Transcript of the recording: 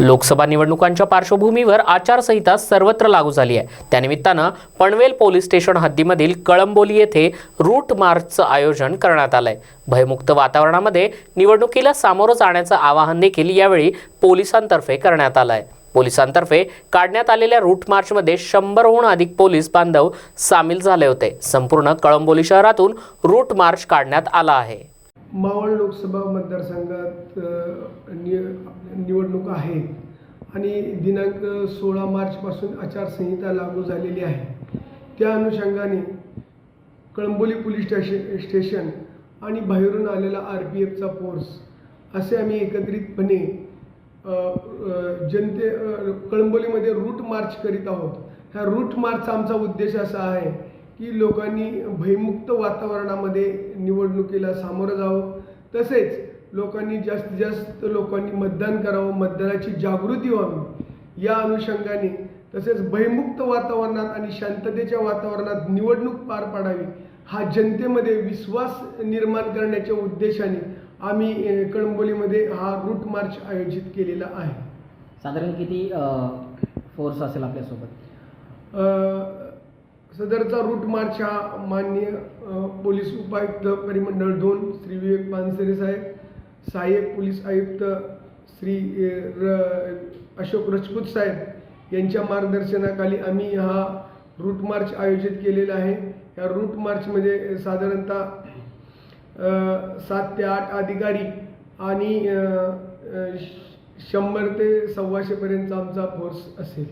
लोकसभा निवडणुकांच्या पार्श्वभूमीवर आचारसंहिता सर्वत्र लागू झाली आहे. त्यानिमित्तानं पनवेल पोलीस स्टेशन हद्दीमधील कळंबोली येथे रूट मार्चचं आयोजन करण्यात आलंय. भयमुक्त वातावरणामध्ये निवडणुकीला सामोरं जाण्याचं आवाहन देखील यावेळी पोलिसांतर्फे करण्यात आलंय. पोलिसांतर्फे काढण्यात आलेल्या रूट मार्चमध्ये शंभरहून अधिक पोलीस बांधव सामील झाले होते. संपूर्ण कळंबोली शहरातून रूट मार्च काढण्यात आला आहे. मावळ लोकसभा मतदारसंघात नि निवडणूक आहे आणि दिनांक सोळा मार्चपासून आचारसंहिता लागू झालेली आहे. त्या अनुषंगाने कळंबोली पोलीस स्टेशन स्टेशन आणि बाहेरून आलेला आर पी एफचा फोर्स असे आम्ही एकत्रितपणे जनते कळंबोलीमध्ये रूट मार्च करीत आहोत. ह्या रूट मार्चचा आमचा उद्देश असा आहे की लोकांनी भयमुक्त वातावरणामध्ये निवडणुकीला सामोरं जावं. तसेच लोकांनी जास्तीत जास्त लोकांनी मतदान करावं मतदानाची जागृती व्हावी. या अनुषंगाने तसेच भयमुक्त वातावरणात आणि शांततेच्या वातावरणात निवडणूक पार पाडावी हा जनतेमध्ये विश्वास निर्माण करण्याच्या उद्देशाने आम्ही कळंबोलीमध्ये हा रूट मार्च आयोजित केलेला आहे. साधारण किती फोर्स असेल आपल्यासोबत? सदरचा रूट मार्च हा माननीय पोलीस उपायुक्त परिमंडळ दोन श्री विवेक पानसरे साहेब सहाय्यक पोलीस आयुक्त श्री र अशोक रजपूत साहेब यांच्या मार्गदर्शनाखाली आम्ही हा रूट मार्च आयोजित केलेला आहे. या रूट मार्चमध्ये साधारणतः सात ते आठ अधिकारी आणि शंभर ते सव्वाशेपर्यंतचा आमचा फोर्स असेल.